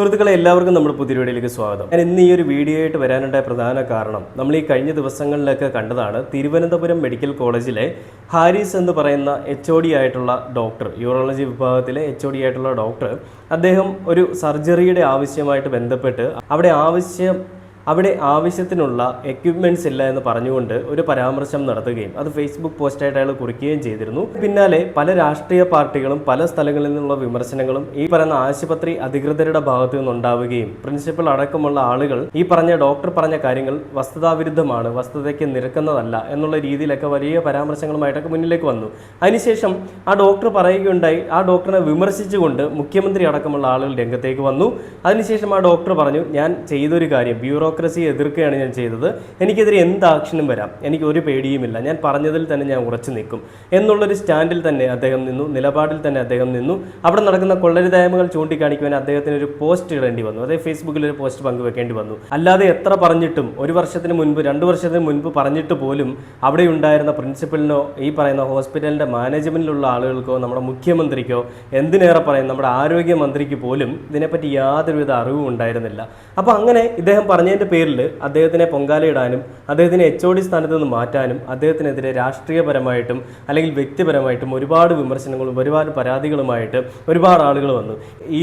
സുഹൃത്തുക്കളെ എല്ലാവർക്കും നമ്മുടെ പുതിയ വീഡിയോയിലേക്ക് സ്വാഗതം. ഞാൻ ഇന്ന് ഈ ഒരു വീഡിയോ ആയിട്ട് വരാനുണ്ടായ പ്രധാന കാരണം നമ്മൾ ഈ കഴിഞ്ഞ ദിവസങ്ങളിലൊക്കെ കണ്ടതാണ് തിരുവനന്തപുരം മെഡിക്കൽ കോളേജിലെ ഹാരിസ് എന്ന് പറയുന്ന എച്ച് ഒ ഡി ആയിട്ടുള്ള ഡോക്ടർ യൂറോളജി വിഭാഗത്തിലെ എച്ച് ഒ ഡി ആയിട്ടുള്ള ഡോക്ടർ അദ്ദേഹം ഒരു സർജറിയുടെ ആവശ്യമായിട്ട് ബന്ധപ്പെട്ട് അവിടെ ആവശ്യം അവിടെ ആവശ്യത്തിനുള്ള എക്യുപ്മെന്റ്സ് ഇല്ല എന്ന് പറഞ്ഞുകൊണ്ട് ഒരു പരാമർശം നടത്തുകയും അത് ഫേസ്ബുക്ക് പോസ്റ്റായിട്ട് അയാൾ കുറിക്കുകയും ചെയ്തിരുന്നു. പിന്നാലെ പല രാഷ്ട്രീയ പാർട്ടികളും പല സ്ഥലങ്ങളിൽ നിന്നുള്ള വിമർശനങ്ങളും ഈ പറയുന്ന ആശുപത്രി അധികൃതരുടെ ഭാഗത്തു നിന്നുണ്ടാവുകയും പ്രിൻസിപ്പൽ അടക്കമുള്ള ആളുകൾ ഈ പറഞ്ഞ ഡോക്ടർ പറഞ്ഞ കാര്യങ്ങൾ വസ്തുതാവിരുദ്ധമാണ് വസ്തുതയ്ക്ക് നിരക്കുന്നതല്ല എന്നുള്ള രീതിയിലൊക്കെ വലിയ പരാമർശങ്ങളുമായിട്ടൊക്കെ മുന്നിലേക്ക് വന്നു. അതിനുശേഷം ആ ഡോക്ടർ പറയുകയുണ്ടായി. ആ ഡോക്ടറിനെ വിമർശിച്ചുകൊണ്ട് മുഖ്യമന്ത്രി അടക്കമുള്ള ആളുകൾ രംഗത്തേക്ക് വന്നു. അതിനുശേഷം ആ ഡോക്ടർ പറഞ്ഞു ഞാൻ ചെയ്തൊരു കാര്യം ബ്യൂറോക്രസി എതിർക്കുകയാണ് ഞാൻ ചെയ്തത്. എനിക്കെതിരെ എന്ത് ആക്ഷനും വരാം. എനിക്ക് ഒരു പേടിയുമില്ല. ഞാൻ പറഞ്ഞതിൽ തന്നെ ഞാൻ ഉറച്ചു നിൽക്കും. എന്നുള്ളൊരു സ്റ്റാൻഡിൽ തന്നെ അദ്ദേഹം നിന്നു. നിലപാടിൽ തന്നെ അദ്ദേഹം നിന്നു. അവിടെ നടക്കുന്ന കൊള്ളരുതായ്മകൾ ചൂണ്ടിക്കാണിക്കുവാൻ അദ്ദേഹത്തിന് ഒരു പോസ്റ്റ് ഇടേണ്ടി വന്നു. അതേ ഫേസ്ബുക്കിൽ ഒരു പോസ്റ്റ് പങ്കുവെക്കേണ്ടി വന്നു. അല്ലാതെ എത്ര പറഞ്ഞിട്ടും ഒരു വർഷത്തിന് മുൻപ് രണ്ട് വർഷത്തിന് മുൻപ് പറഞ്ഞിട്ട് പോലും അവിടെ ഉണ്ടായിരുന്ന പ്രിൻസിപ്പലിനോ ഈ പറയുന്ന ഹോസ്പിറ്റലിന്റെ മാനേജ്മെന്റിലുള്ള ആളുകൾക്കോ നമ്മുടെ മുഖ്യമന്ത്രിക്കോ എന്തിനേറെ പറയും? നമ്മുടെ ആരോഗ്യമന്ത്രിക്ക് പോലും ഇതിനെപ്പറ്റി യാതൊരുവിധ അറിവും ഉണ്ടായിരുന്നില്ല. അപ്പോൾ അങ്ങനെ ഇദ്ദേഹം പറഞ്ഞതിന്റെ പേരിൽ അദ്ദേഹത്തിനെ പൊങ്കാലയിടാനും അദ്ദേഹത്തിനെ എച്ച് ഒ ഡി സ്ഥാനത്ത് നിന്ന് മാറ്റാനും അദ്ദേഹത്തിനെതിരെ രാഷ്ട്രീയപരമായിട്ടും അല്ലെങ്കിൽ വ്യക്തിപരമായിട്ടും ഒരുപാട് വിമർശനങ്ങളും ഒരുപാട് പരാതികളുമായിട്ട് ഒരുപാട് ആളുകൾ വന്നു. ഈ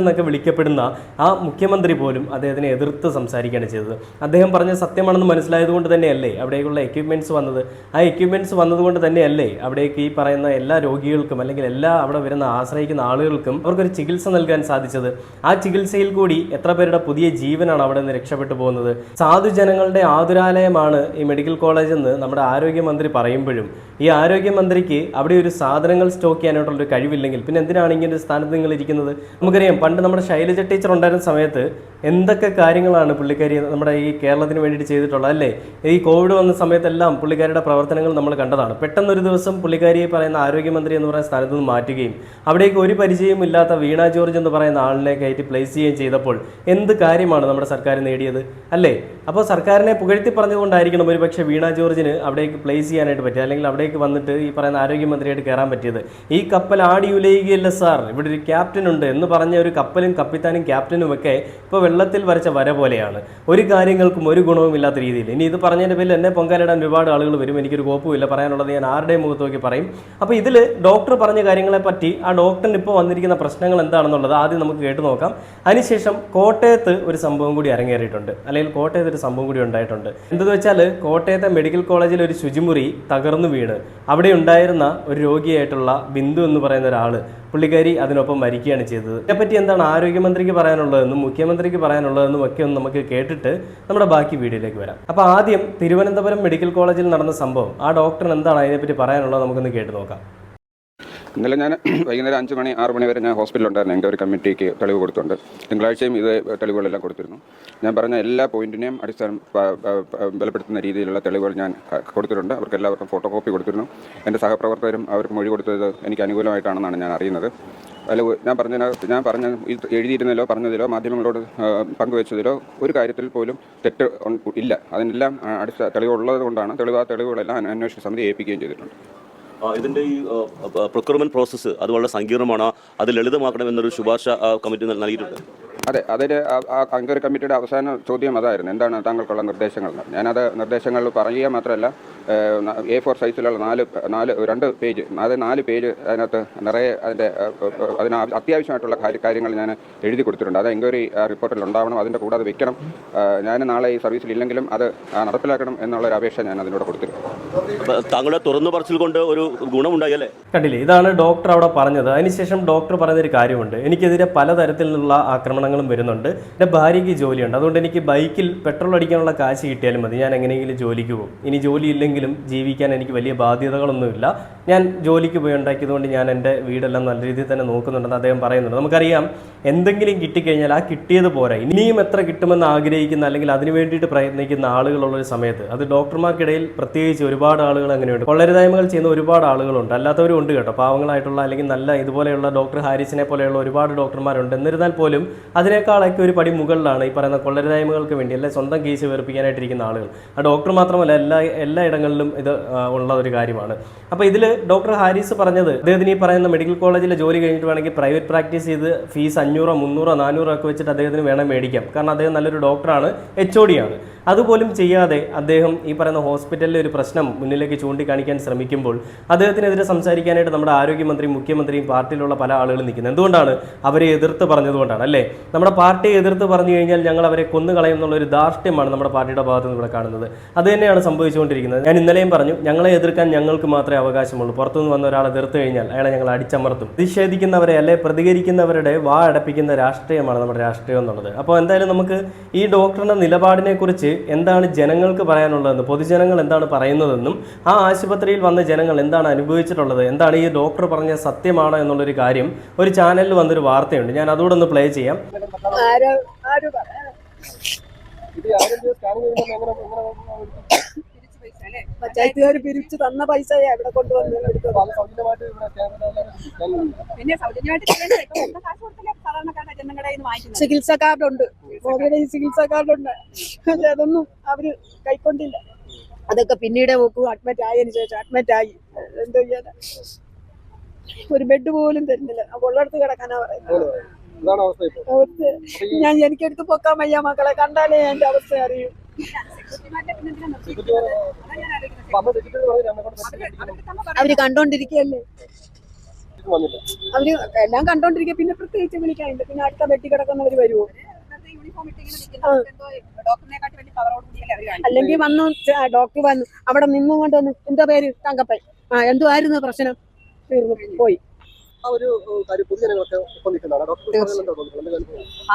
എന്നൊക്കെ വിളിക്കപ്പെടുന്ന ആ മുഖ്യമന്ത്രി പോലും അദ്ദേഹത്തിനെ എതിർത്ത് സംസാരിക്കുകയാണ് ചെയ്തത്. അദ്ദേഹം പറഞ്ഞ സത്യമാണെന്ന് മനസ്സിലായതുകൊണ്ട് തന്നെയല്ലേ അവിടേക്കുള്ള എക്യുപ്മെന്റ്സ് വന്നത്? ആ എക്യുപ്മെന്റ്സ് വന്നതുകൊണ്ട് തന്നെയല്ലേ അവിടേക്ക് ഈ പറയുന്ന എല്ലാ രോഗികൾക്കും അല്ലെങ്കിൽ എല്ലാ അവിടെ വരുന്ന ആശ്രയിക്കുന്ന ആളുകൾക്കും അവർക്കൊരു ചികിത്സ നൽകാൻ സാധിച്ചത്? ആ ചികിത്സയിൽ കൂടി എത്ര പേരുടെ പുതിയ ജീവനാണ് അവിടെ നിന്ന് രക്ഷപ്പെട്ടു പോകുന്നത്. സാധുജനങ്ങളുടെ ആതുരാലയമാണ് ഈ മെഡിക്കൽ കോളേജ് എന്ന് നമ്മുടെ ആരോഗ്യമന്ത്രി പറയുമ്പോഴും ഈ ആരോഗ്യമന്ത്രിക്ക് അവിടെ ഒരു സാധനങ്ങൾ സ്റ്റോക്ക് ചെയ്യാനായിട്ടുള്ള ഒരു കഴിവില്ലെങ്കിൽ പിന്നെ എന്തിനാണ് ഇങ്ങനെ ഒരു സ്ഥാനത്ത് നിങ്ങൾ ഇരിക്കുന്നത്? നമുക്കറിയാം പണ്ട് നമ്മുടെ ശൈലജ ടീച്ചർ ഉണ്ടായിരുന്ന സമയത്ത് എന്തൊക്കെ കാര്യങ്ങളാണ് പുള്ളിക്കാരി നമ്മുടെ ഈ കേരളത്തിന് വേണ്ടിയിട്ട് ചെയ്തിട്ടുള്ളത് അല്ലേ? ഈ കോവിഡ് വന്ന സമയത്തെല്ലാം പുള്ളിക്കാരിയുടെ പ്രവർത്തനങ്ങൾ നമ്മൾ കണ്ടതാണ്. പെട്ടെന്നൊരു ദിവസം പുള്ളിക്കാരിയെ പറയുന്ന ആരോഗ്യമന്ത്രി എന്ന് പറയുന്ന സ്ഥാനത്ത് നിന്ന് മാറ്റുകയും അവിടേക്ക് ഒരു പരിചയമില്ലാത്ത വീണ ജോർജ് എന്ന് പറയുന്ന ആളിനെ കയറ്റി പ്ലേസ് ചെയ്യുകയും ചെയ്തപ്പോൾ എന്ത് കാര്യമാണ് നമ്മുടെ സർക്കാർ നേടിയത്? അല്ലേ? അപ്പോൾ സർക്കാരിനെ പുകഴ്ത്തി പറഞ്ഞുകൊണ്ടായിരിക്കണം ഒരു പക്ഷേ വീണ ജോർജിന് അവിടേക്ക് പ്ലേസ് ചെയ്യാനായിട്ട് പറ്റിയത് അല്ലെങ്കിൽ അവിടേക്ക് വന്നിട്ട് ഈ പറയുന്ന ആരോഗ്യമന്ത്രിയായിട്ട് കയറാൻ പറ്റിയത്. ഈ കപ്പൽ ആടി ഉലയുകയല്ല സാർ? ഇവിടെ ഒരു ക്യാപ്റ്റൻ ഉണ്ട് എന്ന് പറഞ്ഞ ഒരു കപ്പലും കപ്പിത്താനും ക്യാപ്റ്റനും ഒക്കെ ഇപ്പോൾ വെള്ളത്തിൽ വരച്ച വര പോലെയാണ്. ഒരു കാര്യങ്ങൾക്കും ഒരു ഗുണവും ഇല്ലാത്ത രീതിയിൽ. ഇനി ഇത് പറഞ്ഞതിന്റെ പേരിൽ എന്നെ പൊങ്കാലിടാൻ ഒരുപാട് ആളുകൾ വരും. എനിക്കൊരു കോപ്പുമില്ല പറയാനുള്ളത് ഞാൻ ആരുടെയും മുഖത്ത് നോക്കി പറയും. അപ്പോൾ ഇതിൽ ഡോക്ടർ പറഞ്ഞ കാര്യങ്ങളെ പറ്റി ആ ഡോക്ടറിന് ഇപ്പോൾ വന്നിരിക്കുന്ന പ്രശ്നങ്ങൾ എന്താണെന്നുള്ളത് ആദ്യം നമുക്ക് കേട്ടു നോക്കാം. അതിനുശേഷം കോട്ടയത്ത് ഒരു സംഭവം കൂടി അരങ്ങേറിയിട്ടുണ്ട്. അല്ലെങ്കിൽ കോട്ടയത്ത് ഒരു സംഭവം കൂടി ഉണ്ടായിട്ടുണ്ട്. എന്തെന്ന് വെച്ചാൽ കോട്ടയത്തെ മെഡിക്കൽ കോളേജിൽ ഒരു ശുചിമുറി തകർന്നു വീണ്. അവിടെ ഉണ്ടായിരുന്ന ഒരു രോഗിയായിട്ടുള്ള ബിന്ദു എന്ന് പറയുന്ന ഒരാൾ പുള്ളിക്കാരി അതിനൊപ്പം മരിക്കുകയാണ് ചെയ്തത്. ഇതിനെപ്പറ്റി എന്താണ് ആരോഗ്യമന്ത്രിക്ക് പറയാനുള്ളതെന്നും മുഖ്യമന്ത്രിക്ക് പറയാനുള്ളതെന്നും ഒക്കെ ഒന്ന് നമുക്ക് കേട്ടിട്ട് നമ്മുടെ ബാക്കി വീഡിയോയിലേക്ക് വരാം. അപ്പോൾ ആദ്യം തിരുവനന്തപുരം മെഡിക്കൽ കോളേജിൽ നടന്ന സംഭവം ആ ഡോക്ടർ എന്താണ് അതിനെപ്പറ്റി പറയാനുള്ളത് നമുക്കൊന്ന് കേട്ട് നോക്കാം. ഇന്നലെ ഞാൻ വൈകുന്നേരം അഞ്ച് മണി ആറ് മണി വരെ ഞാൻ ഹോസ്പിറ്റലുണ്ടായിരുന്നു എന്റെ ഒരു കമ്മിറ്റിക്ക് തെളിവ് കൊടുത്തുണ്ട് തിങ്കളാഴ്ചയും ഇത് തെളിവുകളെല്ലാം കൊടുത്തിരുന്നു. ഞാൻ പറഞ്ഞ എല്ലാ പോയിന്റിനെയും അടിസ്ഥാനം ബലപ്പെടുത്തുന്ന രീതിയിലുള്ള തെളിവുകൾ ഞാൻ കൊടുത്തിട്ടുണ്ട്. അവർക്ക് എല്ലാവർക്കും ഫോട്ടോ കോപ്പി കൊടുത്തിരുന്നു. എന്റെ സഹപ്രവർത്തകരും അവർക്ക് മൊഴി കൊടുത്തത് എനിക്ക് അനുകൂലമായിട്ടാണെന്നാണ് ഞാൻ അറിയുന്നത്. അല്ല ഞാൻ പറഞ്ഞ ഞാൻ പറഞ്ഞ എഴുതിയിരുന്നതിലോ പറഞ്ഞതിലോ മാധ്യമങ്ങളോട് പങ്കുവെച്ചതിലോ ഒരു കാര്യത്തിൽ പോലും തെറ്റ് ഇല്ല. അതിനെല്ലാം അടിസ്ഥാന തെളിവുള്ളത് കൊണ്ടാണ് തെളിവ് തെളിവുകളെല്ലാം അന്വേഷണ സമിതി ഏൽപ്പിക്കുകയും ചെയ്തിട്ടുണ്ട്. ആ, ഇതിന്റെ ഈ പ്രൊക്യൂർമെന്റ് പ്രോസസ്സ് അത് വളരെ സങ്കീർണമാണ്. അത് ലളിതമാക്കണമെന്നൊരു ശുപാർശ കമ്മിറ്റി നൽകിയിട്ടുണ്ട്. അതെ അതിൽ അങ്കർ കമ്മിറ്റിയുടെ അവസാന ചോദ്യം അതായിരുന്നു. എന്താണ് താങ്കൾക്കുള്ള നിർദ്ദേശങ്ങൾ. ഞാനത് നിർദ്ദേശങ്ങൾ പറയുക മാത്രമല്ല എ ഫോർ സൈസിലുള്ള നാല് നാല് രണ്ട് പേജ് അത് നാല് പേജ് അതിനകത്ത് നിറയെ അതിന്റെ അതിന് അത്യാവശ്യമായിട്ടുള്ള കാര്യങ്ങൾ ഞാൻ എഴുതി കൊടുത്തിട്ടുണ്ട്. അത് എൻക്വയറി റിപ്പോർട്ടിൽ ഉണ്ടാവണം അതിന്റെ കൂടെ അത് വെക്കണം. ഞാൻ നാളെ ഈ സർവീസിൽ ഇല്ലെങ്കിലും അത് നടപ്പിലാക്കണം എന്നുള്ളൊരു അപേക്ഷ ഞാൻ അതിനോട് കൊടുത്തിട്ടുണ്ട്. താങ്കളുടെ തുറന്നു പറച്ചിൽ കൊണ്ട് ഒരു ഗുണമുണ്ടായി അല്ലേ? കണ്ടില്ലേ ഇതാണ് ഡോക്ടർ അവിടെ പറഞ്ഞത്. അതിനുശേഷം ഡോക്ടർ പറഞ്ഞൊരു കാര്യമുണ്ട്. എനിക്കെതിരെ പലതരത്തിലുള്ള ആക്രമണങ്ങളും വരുന്നുണ്ട്. എന്റെ ഭാര്യയ്ക്ക് ജോലിയുണ്ട്. അതുകൊണ്ട് എനിക്ക് ബൈക്കിൽ പെട്രോൾ അടിക്കാനുള്ള കാശ് കിട്ടിയാലും മതി. ഞാൻ എങ്ങനെയെങ്കിലും ജോലിക്ക് പോകും. ഇനി ജോലി ഇല്ലെങ്കിലും ജീവിക്കാൻ എനിക്ക് വലിയ ബാധ്യതകളൊന്നുമില്ല. ഞാൻ ജോലിക്ക് പോയി ഉണ്ടാക്കിയതുകൊണ്ട് ഞാൻ എന്റെ വീടെല്ലാം നല്ല രീതിയിൽ തന്നെ നോക്കുന്നുണ്ടെന്ന് അദ്ദേഹം പറയുന്നുണ്ട്. നമുക്കറിയാം എന്തെങ്കിലും കിട്ടിക്കഴിഞ്ഞാൽ ആ കിട്ടിയത് പോരാ. ഇനിയും എത്ര കിട്ടുമെന്ന് ആഗ്രഹിക്കുന്ന അല്ലെങ്കിൽ അതിനു വേണ്ടിയിട്ട് പ്രയത്നിക്കുന്ന ആളുകളുള്ള ഒരു സമയത്ത് അത് ഡോക്ടർമാർക്കിടയിൽ പ്രത്യേകിച്ച് ഒരുപാട് ആളുകൾ അങ്ങനെയുണ്ട്. കൊള്ളരുതായ്മകൾ ചെയ്യുന്ന ഒരുപാട് ആളുകളുണ്ട്. അല്ലാത്തവരും ഉണ്ട് കേട്ടോ. പാവങ്ങളായിട്ടുള്ള അല്ലെങ്കിൽ നല്ല ഇതുപോലെയുള്ള ഡോക്ടർ ഹാരിസിനെ പോലെയുള്ള ഒരുപാട് ഡോക്ടർമാരുണ്ട്. എന്നിരുന്നാൽ പോലും അത് അതിനേക്കാളൊക്കെ ഒരു പടി മുകളിലാണ് ഈ പറയുന്ന കൊള്ളരുതായ്മകൾക്ക് വേണ്ടി അല്ലെ സ്വന്തം കേസ് വെറുപ്പിക്കാനായിട്ടിരിക്കുന്ന ആളുകൾ. ആ ഡോക്ടർ മാത്രമല്ല എല്ലാ എല്ലാ ഇടങ്ങളിലും ഇത് ഉള്ള ഒരു കാര്യമാണ്. അപ്പോൾ ഇതിൽ ഡോക്ടർ ഹാരിസ് പറഞ്ഞത് അദ്ദേഹത്തിന് ഈ പറയുന്ന മെഡിക്കൽ കോളേജിലെ ജോലി കഴിഞ്ഞിട്ട് വേണമെങ്കിൽ പ്രൈവറ്റ് പ്രാക്ടീസ് ചെയ്ത് ഫീസ് അഞ്ഞൂറോ മുന്നൂറോ നാനൂറോ ഒക്കെ വെച്ചിട്ട് അദ്ദേഹത്തിന് വേണം മേടിക്കാം. കാരണം അദ്ദേഹം നല്ലൊരു ഡോക്ടറാണ് എച്ച് ഒ ഡി ആണ്. അതുപോലും ചെയ്യാതെ അദ്ദേഹം ഈ പറയുന്ന ഹോസ്പിറ്റലിലെ ഒരു പ്രശ്നം മുന്നിലേക്ക് ചൂണ്ടിക്കാണിക്കാൻ ശ്രമിക്കുമ്പോൾ അദ്ദേഹത്തിനെതിരെ സംസാരിക്കാനായിട്ട് നമ്മുടെ ആരോഗ്യമന്ത്രിയും മുഖ്യമന്ത്രിയും പാർട്ടിയിലുള്ള പല ആളുകളും നിൽക്കുന്നത്. എന്തുകൊണ്ടാണ് അവരെ എതിർത്ത് പറഞ്ഞതുകൊണ്ടാണ് അല്ലേ? നമ്മുടെ പാർട്ടിയെ എതിർത്ത് പറഞ്ഞു കഴിഞ്ഞാൽ ഞങ്ങൾ അവരെ കൊന്നുകളയും എന്നുള്ള ഒരു ധാർഷ്ട്യമാണ് നമ്മുടെ പാർട്ടിയുടെ ഭാഗത്ത് നിന്ന് ഇവിടെ കാണുന്നത്. അത് തന്നെയാണ് സംഭവിച്ചുകൊണ്ടിരിക്കുന്നത്. ഞാൻ ഇന്നലെയും പറഞ്ഞു ഞങ്ങളെ എതിർക്കാൻ ഞങ്ങൾക്ക് മാത്രമേ അവകാശമുള്ളൂ. പുറത്തുനിന്ന് വന്ന ഒരാളെ എതിർത്ത് കഴിഞ്ഞാൽ അയാളെ ഞങ്ങൾ അടിച്ചമർത്തും. പ്രതിഷേധിക്കുന്നവരെ അല്ലെ പ്രതികരിക്കുന്നവരുടെ വാ അടപ്പിക്കുന്ന രാഷ്ട്രീയമാണ് നമ്മുടെ രാഷ്ട്രീയം എന്നുള്ളത്. അപ്പോൾ എന്തായാലും നമുക്ക് ഈ ഡോക്ടറിന്റെ നിലപാടിനെ കുറിച്ച് എന്താണ് ജനങ്ങൾക്ക് പറയാനുള്ളതെന്ന് പൊതുജനങ്ങൾ എന്താണ് പറയുന്നതെന്നും ആ ആശുപത്രിയിൽ വന്ന ജനങ്ങൾ എന്താണ് അനുഭവിച്ചിട്ടുള്ളത് എന്താണ് ഈ ഡോക്ടർ പറഞ്ഞ സത്യമാണോ എന്നുള്ളൊരു കാര്യം ഒരു ചാനലിൽ വന്നൊരു വാർത്തയുണ്ട്. ഞാൻ അതുകൂടെ ഒന്ന് പ്ലേ ചെയ്യാം. ആര് ആര് പറയാ പഞ്ചായത്തുകാർ പിരിച്ചു തന്ന പൈസ എവിടെ കൊണ്ടുവന്ന്. ചികിത്സ കാർഡുണ്ട് മോദിയുടെ ഈ ചികിത്സ കാർഡുണ്ട് പക്ഷെ അതൊന്നും അവർ കൈക്കൊണ്ടില്ല. അതൊക്കെ പിന്നീട് നോക്കൂ അഡ്മിറ്റ് ആയതിനു ശേഷം അഡ്മിറ്റ് ആയി. എന്തോ ചെയ്യാനാ? ഒരു ബെഡ് പോലും തരുന്നില്ല. ഉള്ളടത്ത് കിടക്കാനാ പറയുന്നത്. അവസ്ഥ ഞാൻ എനിക്കെടുത്ത് പൊക്കാൻ വയ്യ മക്കളെ. കണ്ടാലേ എന്റെ അവസ്ഥ അറിയൂ. അവർ കണ്ടോണ്ടിരിക്കല്ലേ അവർ എല്ലാം കണ്ടോണ്ടിരിക്കുക. പിന്നെ പ്രത്യേകിച്ച് വിളിക്കാനുണ്ട് പിന്നെ അടുത്ത വെട്ടി കിടക്കുന്നവര് വരുമോ അല്ലെങ്കിൽ വന്നു ഡോക്ടർ വന്നു അവിടെ നിന്നുകൊണ്ട് വന്നു എന്താ പേര്? തങ്കപ്പൻ. ആ എന്തുവായിരുന്നു പ്രശ്നം? തീർന്നു. പോയി.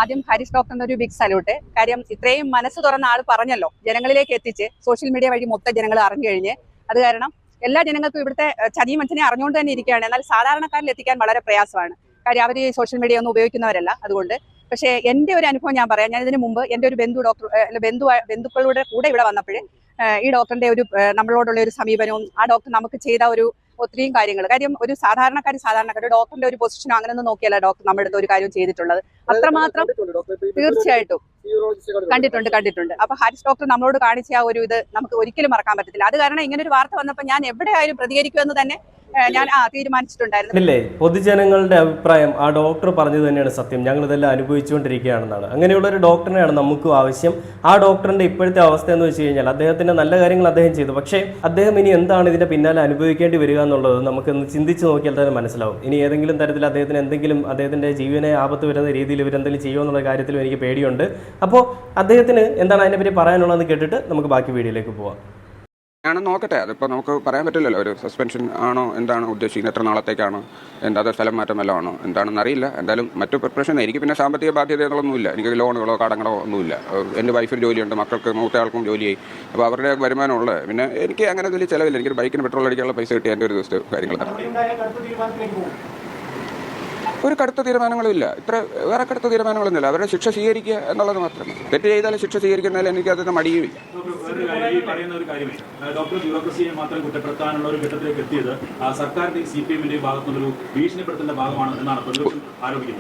ആദ്യം ഹാരിസ് ഡോക്ടറിന്റെ ഒരു ബിഗ് സല്യൂട്ട് കാര്യം ഇത്രയും മനസ്സ് തുറന്ന ആൾ പറഞ്ഞല്ലോ ജനങ്ങളിലേക്ക് എത്തിച്ച് സോഷ്യൽ മീഡിയ വഴി മൊത്തം ജനങ്ങൾ അറിഞ്ഞു കഴിഞ്ഞ് അത് കാരണം എല്ലാ ജനങ്ങൾക്കും ഇവിടുത്തെ ചതിയും മനുഷ്യനെ അറിഞ്ഞുകൊണ്ട് തന്നെ ഇരിക്കുകയാണ്. എന്നാൽ സാധാരണക്കാരിൽ എത്തിക്കാൻ വളരെ പ്രയാസമാണ്. കാര്യം അവർ സോഷ്യൽ മീഡിയ ഒന്നും ഉപയോഗിക്കുന്നവരല്ല അതുകൊണ്ട്. പക്ഷേ എന്റെ ഒരു അനുഭവം ഞാൻ പറയാം. ഞാൻ ഇതിന് മുമ്പ് എന്റെ ഒരു ബന്ധു ഡോക്ടർ ബന്ധു ബന്ധുക്കളുടെ കൂടെ ഇവിടെ വന്നപ്പോൾ ഈ ഡോക്ടറിന്റെ ഒരു നമ്മളോടുള്ള ഒരു സമീപനവും ആ ഡോക്ടർ നമുക്ക് ചെയ്ത ഒരു ഒത്തിരിയും കാര്യങ്ങൾ കാര്യം ഒരു സാധാരണക്കാർ സാധാരണക്കാർ ഡോക്ടറിന്റെ ഒരു പൊസിഷനോ അങ്ങനെയൊന്നും നോക്കിയല്ല ഡോക്ടർ നമ്മുടെ അടുത്ത് ഒരു കാര്യം ചെയ്തിട്ടുള്ളത്. അത്രമാത്രം തീർച്ചയായിട്ടും കണ്ടിട്ടുണ്ട് കണ്ടിട്ടുണ്ട്. അപ്പൊ ഹാരിസ് ഡോക്ടർ നമ്മളോട് കാണിച്ച ആ ഒരു ഇത് നമുക്ക് ഒരിക്കലും മറക്കാൻ പറ്റത്തില്ല. അത് കാരണം ഇങ്ങനെ ഒരു വാർത്ത വന്നപ്പോൾ ഞാൻ എവിടെയായാലും പ്രതികരിക്കുമെന്ന് തന്നെ ഞാൻ ആ തീരുമാനിച്ചിട്ടുണ്ടായിരുന്നു. ഇല്ലേ? പൊതുജനങ്ങളുടെ അഭിപ്രായം ആ ഡോക്ടർ പറഞ്ഞത് തന്നെയാണ് സത്യം. ഞങ്ങൾ ഇതെല്ലാം അനുഭവിച്ചുകൊണ്ടിരിക്കുകയാണെന്നാണ്. അങ്ങനെയുള്ള ഒരു ഡോക്ടറിനെയാണ് നമുക്കും ആവശ്യം. ആ ഡോക്ടറിന്റെ ഇപ്പോഴത്തെ അവസ്ഥ എന്ന് വെച്ച് കഴിഞ്ഞാൽ അദ്ദേഹത്തിന്റെ നല്ല കാര്യങ്ങൾ അദ്ദേഹം ചെയ്തു. പക്ഷേ അദ്ദേഹം ഇനി എന്താണ് ഇതിന്റെ പിന്നാലെ അനുഭവിക്കേണ്ടി വരിക എന്നുള്ളത് നമുക്കൊന്ന് ചിന്തിച്ച് നോക്കിയാൽ തന്നെ മനസ്സിലാവും. ഇനി ഏതെങ്കിലും തരത്തിൽ അദ്ദേഹത്തിന് എന്തെങ്കിലും അദ്ദേഹത്തിന്റെ ജീവനെ ആപത്ത് വരുന്ന രീതിയിൽ ഇവരെന്തെങ്കിലും ചെയ്യുമോ എന്നുള്ള കാര്യത്തിലും എനിക്ക് പേടിയുണ്ട്. അപ്പോൾ അദ്ദേഹത്തിന് എന്താണ് അതിനെപ്പറ്റി പറയാനുള്ളതെന്ന് കേട്ടിട്ട് നമുക്ക് ബാക്കി വീഡിയോയിലേക്ക് പോവാം. ഞാൻ നോക്കട്ടെ. അതിപ്പോൾ നമുക്ക് പറയാൻ പറ്റില്ലല്ലോ. ഒരു സസ്പെൻഷൻ ആണോ എന്താണ് ഉദ്ദേശിക്കുന്നത്? എത്ര നാളത്തേക്കാണോ? എന്താ അത് സ്ഥലം മാറ്റം വല്ലതും ആണോ? എന്താണെന്ന് അറിയില്ല. എന്തായാലും മറ്റു പ്രിപ്പറേഷൻ എനിക്ക് പിന്നെ സാമ്പത്തിക ബാധ്യതകളൊന്നുമില്ല. എനിക്ക് ലോണുകളോ കടങ്ങളോ ഒന്നുമില്ല. എന്റെ വൈഫിന് ജോലിയുണ്ട്. മക്കൾക്ക് മൂത്ത ആൾക്കും ജോലിയായി. അപ്പോൾ അവരുടെ വരുമാനമുള്ളത് പിന്നെ എനിക്ക് അങ്ങനെ വലിയ ചിലവില്ല. എനിക്ക് ബൈക്കിന് പെട്രോൾ അടിക്കാനുള്ള പൈസ കിട്ടിയ എന്റെ ഒരു ദിവസത്തെ കാര്യങ്ങൾ നടക്കും ഒരു കടുത്ത തീരുമാനങ്ങളും ഇല്ല ഇത്ര വേറെ കടുത്ത തീരുമാനങ്ങളൊന്നുമില്ല. അവരുടെ ശിക്ഷ സ്വീകരിക്കുക എന്നുള്ളത് മാത്രമേ തെറ്റ് ചെയ്താൽ ശിക്ഷ സ്വീകരിക്കുന്നതിൽ എനിക്ക് അതിന് മടിയുമില്ല. ഡോക്ടർ ബ്യൂറോക്രസിയെ മാത്രം കുറ്റപ്പെടുത്താനുള്ള ഒരു ഘട്ടത്തിലേക്ക് എത്തിയത് സർക്കാരിന്റെ സി പി എമ്മിന്റെ ഭാഗത്തുനിന്നൊരു ഭീഷണിപ്പെടുത്തേണ്ട ഭാഗമാണ് എന്നാണ്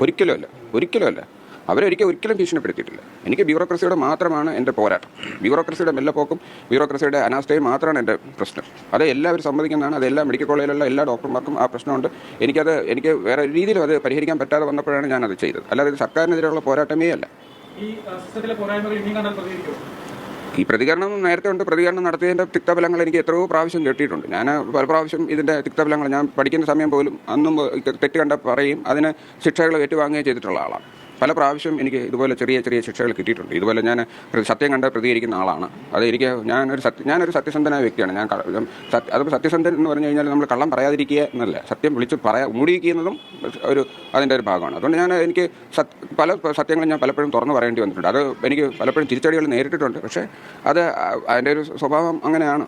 ഒരിക്കലും അല്ല. ഒരിക്കലും അല്ല. അവരൊരിക്കൽ ഒരിക്കലും ഭീഷണിപ്പെടുത്തിയിട്ടില്ല. എനിക്ക് ബ്യൂറോക്രസിയുടെ മാത്രമാണ് എന്റെ പോരാട്ടം. ബ്യൂറോക്രസിയുടെ മെല്ലപ്പോക്കും ബ്യൂറോക്രസിയുടെ അനാസ്ഥയും മാത്രമാണ് എന്റെ പ്രശ്നം. അത് എല്ലാവരും സമ്മതിക്കുന്നതാണ് അത് എല്ലാ മെഡിക്കൽ കോളേജിലുള്ള എല്ലാ ഡോക്ടർമാർക്കും ആ പ്രശ്നമുണ്ട്. എനിക്കത് എനിക്ക് വേറെ രീതിയിലും അത് പരിഹരിക്കാൻ പറ്റാതെ വന്നപ്പോഴാണ് ഞാനത് ചെയ്തത്. അല്ലാതെ ഇത് സർക്കാരിനെതിരെയുള്ള പോരാട്ടമേ അല്ല. ഈ പ്രതികരണം നേരത്തെ ഉണ്ട്. പ്രതികരണം നടത്തിയതിന്റെ തിക്തഫലങ്ങൾ എനിക്ക് എത്രയോ പ്രാവശ്യം കേട്ടിട്ടുണ്ട് ഞാൻ പല പ്രാവശ്യം ഇതിന്റെ തിക്തഫലങ്ങൾ ഞാൻ പഠിക്കുന്ന സമയം പോലും അന്നും തെറ്റ് കണ്ട പറയും. അതിന് ശിക്ഷകൾ ഏറ്റുവാങ്ങുകയും ചെയ്തിട്ടുള്ള ആളാണ്. പല പ്രാവശ്യം എനിക്ക് ഇതുപോലെ ചെറിയ ചെറിയ ശിക്ഷകൾ കിട്ടിയിട്ടുണ്ട്. ഇതുപോലെ ഞാൻ സത്യം കണ്ട് പ്രതികരിക്കുന്ന ആളാണ്. അത് എനിക്ക് ഞാനൊരു സത്യ ഞാനൊരു സത്യസന്ധനായ വ്യക്തിയാണ്. ഞാൻ ക- സത്യ- അത് സത്യസന്ധൻ എന്ന് പറഞ്ഞു കഴിഞ്ഞാൽ നമ്മൾ കള്ളം പറയാതിരിക്കുക എന്നല്ല. സത്യം വിളിച്ച് പറയാ മൂടിയിരിക്കുന്നതും ഒരു അതിന്റെ ഒരു ഭാഗമാണ്. അതുകൊണ്ട് ഞാൻ എനിക്ക് പല സത്യങ്ങളും ഞാൻ പലപ്പോഴും തുറന്നു പറയേണ്ടി വന്നിട്ടുണ്ട്. അത് എനിക്ക് പലപ്പോഴും തിരിച്ചടികൾ നേരിട്ടിട്ടുണ്ട്. പക്ഷേ അത് അതിന്റെ ഒരു സ്വഭാവം അങ്ങനെയാണ്.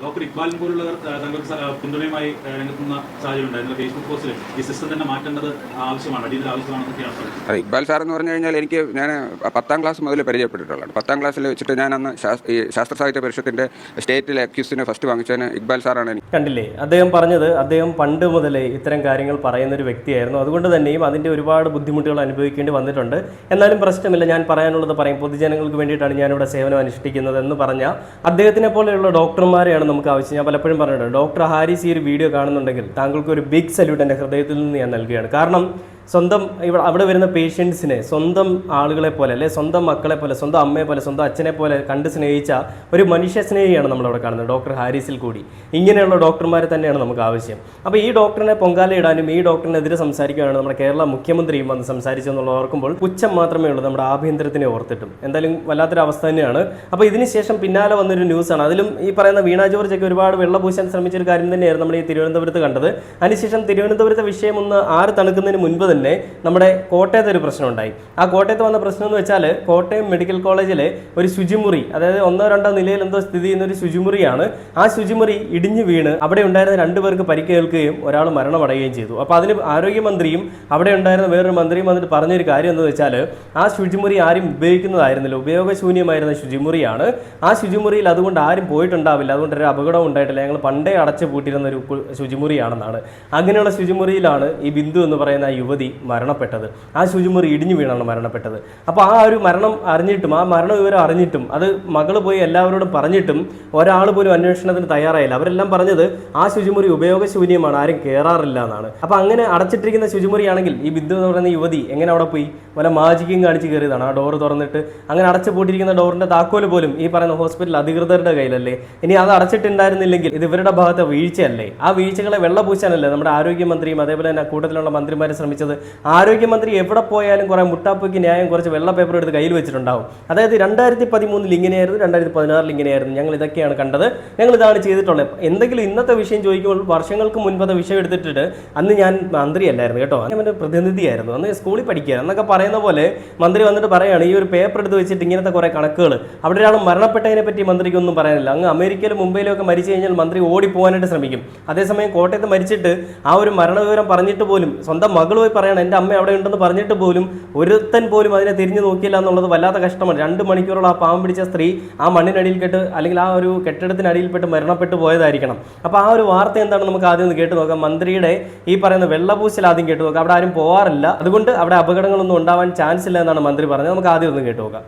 ഡോക്ടർ ഇക്ബാലിനെ പോലുള്ളവർ ആ, തങ്ങൾക്ക് പിന്തുണയുമായി രംഗത്തുന്ന സാഹചര്യം ഉണ്ടായിരുന്നു ഫേസ്ബുക്ക് പോസ്റ്റിൽ ഈ സിസ്റ്റം തന്നെ മാറ്റേണ്ടത് ആവശ്യമാണ് അടിയന്തര ആവശ്യമാണെന്നൊക്കെയാണ് ഇക്ബാൽ സാർ എന്ന് പറഞ്ഞു കഴിഞ്ഞാൽ എനിക്ക് ഞാൻ പത്താം ക്ലാസ് മുതൽ പരിചയപ്പെട്ടിട്ടുള്ളതാണ്. പത്താം ക്ലാസ്സിൽ വെച്ചിട്ട് ഞാൻ അന്ന് ഈ ശാസ്ത്ര സാഹിത്യ പരിഷത്തിന്റെ സ്റ്റേറ്റിലെ അക്യൂസിനെ ഫസ്റ്റ് വാങ്ങിച്ചതിന് ഇക്ബാൽ സാറാണ് എനിക്ക് കണ്ടില്ലേ? അദ്ദേഹം പറഞ്ഞത് അദ്ദേഹം പണ്ട് മുതലേ ഇത്തരം കാര്യങ്ങൾ പറയുന്ന ഒരു വ്യക്തിയായിരുന്നു. അതുകൊണ്ട് തന്നെയും അതിന്റെ ഒരുപാട് ബുദ്ധിമുട്ടുകൾ അനുഭവിക്കേണ്ടി വന്നിട്ടുണ്ട്. എന്നാലും പ്രശ്നമില്ല ഞാൻ പറയാനുള്ളത് പറയും പൊതുജനങ്ങൾക്ക് വേണ്ടിയിട്ടാണ് ഞാനിവിടെ സേവനം അനുഷ്ഠിക്കുന്നത് എന്ന് പറഞ്ഞ അദ്ദേഹത്തിനെ പോലെയുള്ള ഡോക്ടർമാരെയാണ് നമുക്ക് ആവശ്യം. ഞാൻ പലപ്പോഴും പറഞ്ഞിട്ടുണ്ട് ഡോക്ടർ ഹാരിസ് ഈ ഒരു വീഡിയോ കാണുന്നുണ്ടെങ്കിൽ താങ്കൾക്ക് ഒരു ബിഗ് സല്യൂട്ട് എന്റെ ഹൃദയത്തിൽ നിന്ന് ഞാൻ നൽകുകയാണ്. കാരണം സ്വന്തം ഇവിടെ അവിടെ വരുന്ന പേഷ്യൻസിനെ സ്വന്തം ആളുകളെ പോലെ അല്ലെ സ്വന്തം മക്കളെ പോലെ സ്വന്തം അമ്മയെ പോലെ സ്വന്തം അച്ഛനെ പോലെ കണ്ട് സ്നേഹിച്ച ഒരു മനുഷ്യ സ്നേഹിയാണ് നമ്മളവിടെ കാണുന്നത് ഡോക്ടർ ഹാരിസിൽ കൂടി. ഇങ്ങനെയുള്ള ഡോക്ടർമാരെ തന്നെയാണ് നമുക്ക് ആവശ്യം. അപ്പോൾ ഈ ഡോക്ടറിനെ പൊങ്കാലയിടാനും ഈ ഡോക്ടറിനെതിരെ സംസാരിക്കാനാണ് നമ്മുടെ കേരള മുഖ്യമന്ത്രിയും വന്ന് സംസാരിച്ചെന്നുള്ള ഓർക്കുമ്പോൾ പുച്ഛം മാത്രമേ ഉള്ളൂ നമ്മുടെ ആഭ്യന്തരത്തിനെ ഓർത്തിട്ടും. എന്തായാലും വല്ലാത്തൊരു അവസ്ഥ തന്നെയാണ്. അപ്പോൾ ഇതിനുശേഷം പിന്നാലെ വന്നൊരു ന്യൂസാണ്. അതിലും ഈ പറയുന്ന വീണ ജോർജ് ഒക്കെ ഒരുപാട് വെള്ളപൂശാൻ ശ്രമിച്ച ഒരു കാര്യം തന്നെയായിരുന്നു നമ്മൾ ഈ തിരുവനന്തപുരത്ത് കണ്ടത്. അതിനുശേഷം തിരുവനന്തപുരത്തെ വിഷയം ഒന്ന് ആറ് തണുക്കുന്നതിന് മുൻപ് തന്നെ നമ്മുടെ കോട്ടയത്ത് ഒരു പ്രശ്നം ഉണ്ടായി ആ കോട്ടയത്ത് വന്ന പ്രശ്നം എന്ന് വെച്ചാൽ കോട്ടയം മെഡിക്കൽ കോളേജിലെ ഒരു ശുചിമുറി അതായത് ഒന്നോ രണ്ടോ നിലയിൽ എന്തോ സ്ഥിതി ചെയ്യുന്ന ഒരു ശുചിമുറിയാണ്. ആ ശുചിമുറി ഇടിഞ്ഞു വീണ് അവിടെ ഉണ്ടായിരുന്ന രണ്ടുപേർക്ക് പരിക്കേൽക്കുകയും ഒരാൾ മരണമടയുകയും ചെയ്തു. അപ്പോൾ അതിന് ആരോഗ്യമന്ത്രിയും അവിടെ ഉണ്ടായിരുന്ന വേറൊരു മന്ത്രിയും വന്നിട്ട് പറഞ്ഞൊരു കാര്യം എന്ന് വെച്ചാൽ ആ ശുചിമുറി ആരും ഉപയോഗിക്കുന്നതായിരുന്നില്ല. ഉപയോഗശൂന്യമായിരുന്ന ശുചിമുറിയാണ്. ആ ശുചിമുറിയിൽ അതുകൊണ്ട് ആരും പോയിട്ടുണ്ടാവില്ല. അതുകൊണ്ട് ഒരു അപകടം ഉണ്ടായിട്ടില്ല. ഞങ്ങൾ പണ്ടേ അടച്ചു പൂട്ടിയിരുന്ന ഒരു ശുചിമുറിയാണെന്നാണ്. അങ്ങനെയുള്ള ശുചിമുറിയിലാണ് ഈ ബിന്ദു എന്ന് പറയുന്ന ആ യുവതി മരണപ്പെട്ടത്. ആ ശുചിമുറി ഇടിഞ്ഞു വീണാണ് മരണപ്പെട്ടത്. അപ്പോൾ ആ ഒരു മരണം അറിഞ്ഞിട്ടും ആ മരണ വിവരം അറിഞ്ഞിട്ടും അത് മകൾ പോയി എല്ലാവരോടും പറഞ്ഞിട്ടും ഒരാൾ പോലും അന്വേഷണത്തിന് തയ്യാറായില്ല. അവരെല്ലാം പറഞ്ഞത് ആ ശുചിമുറി ഉപയോഗശൂന്യമാണ് ആരും കയറാറില്ല എന്നാണ്. അപ്പോൾ അങ്ങനെ അടച്ചിട്ടിരിക്കുന്ന ശുചിമുറിയാണെങ്കിൽ ഈ ബിന്ദു എന്ന് പറയുന്ന യുവതി എങ്ങനെ അവിടെ പോയി? വല്ല മാജിക്കും കാണിച്ച് കയറിയതാണ്. ആ ഡോറ് തുറന്നിട്ട് അങ്ങനെ അടച്ചു പൂട്ടിയിരിക്കുന്ന ഡോറിന്റെ താക്കോൽ പോലും ഈ പറയുന്ന ഹോസ്പിറ്റൽ അധികൃതരുടെ കയ്യിലല്ലേ? ഇനി അത് അടച്ചിട്ടുണ്ടായിരുന്നില്ലെങ്കിൽ ഇത് ഇവരുടെ ഭാഗത്തെ വീഴ്ചയല്ലേ? ആ വീഴ്ചകളെ വെള്ളപൂശാനല്ലേ നമ്മുടെ ആരോഗ്യമന്ത്രിയും അതേപോലെ തന്നെ കൂട്ടത്തിലുള്ള മന്ത്രിമാരെ ശ്രമിച്ചത്? ആരോഗ്യമന്ത്രി എവിടെ പോയാലും കുറേ മുട്ടാപ്പയ്ക്ക് ന്യായം കുറച്ച് വെള്ള പേപ്പർ എടുത്ത് കയ്യിൽ വെച്ചിട്ടുണ്ടാവും. അതായത് രണ്ടായിരത്തി പതിമൂന്നിൽ ഇങ്ങനെയായിരുന്നു രണ്ടായിരത്തി പതിനാറിൽ ഇങ്ങനെയായിരുന്നു. ഞങ്ങൾ ഇതൊക്കെയാണ് കണ്ടത്. ഞങ്ങൾ ഇതാണ് ചെയ്തിട്ടുള്ളത്. എന്തെങ്കിലും ഇന്നത്തെ വിഷയം ചോദിക്കുമ്പോൾ വർഷങ്ങൾക്ക് മുൻപത്തെ വിഷയം എടുത്തിട്ട് അന്ന് ഞാൻ മന്ത്രിയല്ലായിരുന്നു കേട്ടോ. ഞാൻ ഒരു പ്രതിനിധിയായിരുന്നു. അന്ന് സ്കൂളിൽ പഠിക്കുക എന്നൊക്കെ പറയുന്ന പോലെ മന്ത്രി വന്നിട്ട് പറയുകയാണ് ഈ ഒരു പേപ്പർ എടുത്ത് വെച്ചിട്ട് ഇങ്ങനത്തെ കുറേ കണക്കുകൾ. അവിടെ ഒരാൾ മരണപ്പെട്ടതിനെ പറ്റി മന്ത്രിക്ക് ഒന്നും പറയാനില്ല. അങ്ങ് അമേരിക്കയിലും മുംബൈയിലും ഒക്കെ മരിച്ചു കഴിഞ്ഞാൽ മന്ത്രി ഓടി പോകാനായിട്ട് ശ്രമിക്കും. അതേസമയം കോട്ടയത്ത് മരിച്ചിട്ട് ആ ഒരു മരണവിവരം പറഞ്ഞിട്ട് പോലും സ്വന്തം മകൾ പോയി പറയണം എന്റെ അമ്മ അവിടെ ഉണ്ടെന്ന് പറഞ്ഞിട്ട് പോലും ഒരുത്തൻ പോലും അതിനെ തിരിഞ്ഞു നോക്കിയില്ല എന്നുള്ളത് വല്ലാത്ത കഷ്ടമാണ്. രണ്ട് മണിക്കൂറോളം ആ പാവം പിടിച്ച സ്ത്രീ ആ മണ്ണിനടിയിൽ കെട്ട് അല്ലെങ്കിൽ ആ ഒരു കെട്ടിടത്തിനടിയിൽപ്പെട്ട് മരണപ്പെട്ടു പോയതായിരിക്കണം. അപ്പോൾ ആ ഒരു വാർത്ത എന്താണ് നമുക്ക് ആദ്യം ഒന്ന് കേട്ട് നോക്കാം. മന്ത്രിയുടെ ഈ പറയുന്ന വെള്ളപൂശൽ ആദ്യം കേട്ട് നോക്കാം. അവിടെ ആരും പോവാറില്ല. അതുകൊണ്ട് അവിടെ അപകടങ്ങളൊന്നും ഉണ്ടാവാൻ ചാൻസ് ഇല്ല എന്നാണ് മന്ത്രി പറഞ്ഞത്. നമുക്ക് ആദ്യം ഒന്ന് കേട്ട് നോക്കാം.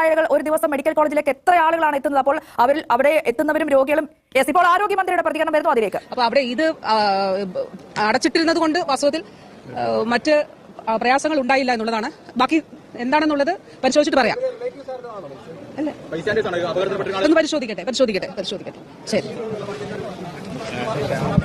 ആളുകൾ ഒരു ദിവസം മെഡിക്കൽ കോളേജിലേക്ക് എത്ര ആളുകളാണ് എത്തുന്നത്? അപ്പോൾ അവരിൽ അവിടെ എത്തുന്നവരും രോഗികളും യെസ് ഇപ്പോൾ ആരോഗ്യമന്ത്രിയുടെ പ്രതികരണം വരുന്നു അതിലേക്ക്. അപ്പൊ അവിടെ ഇത് അടച്ചിട്ടിരുന്നത് കൊണ്ട് വാസ്തവത്തിൽ മറ്റ് പ്രയാസങ്ങൾ ഉണ്ടായില്ല എന്നുള്ളതാണ്. ബാക്കി എന്താണെന്നുള്ളത് പരിശോധിച്ചിട്ട് പറയാം. അല്ലേ? ഒന്ന് പരിശോധിക്കട്ടെ പരിശോധിക്കട്ടെ പരിശോധിക്കട്ടെ. ശരി.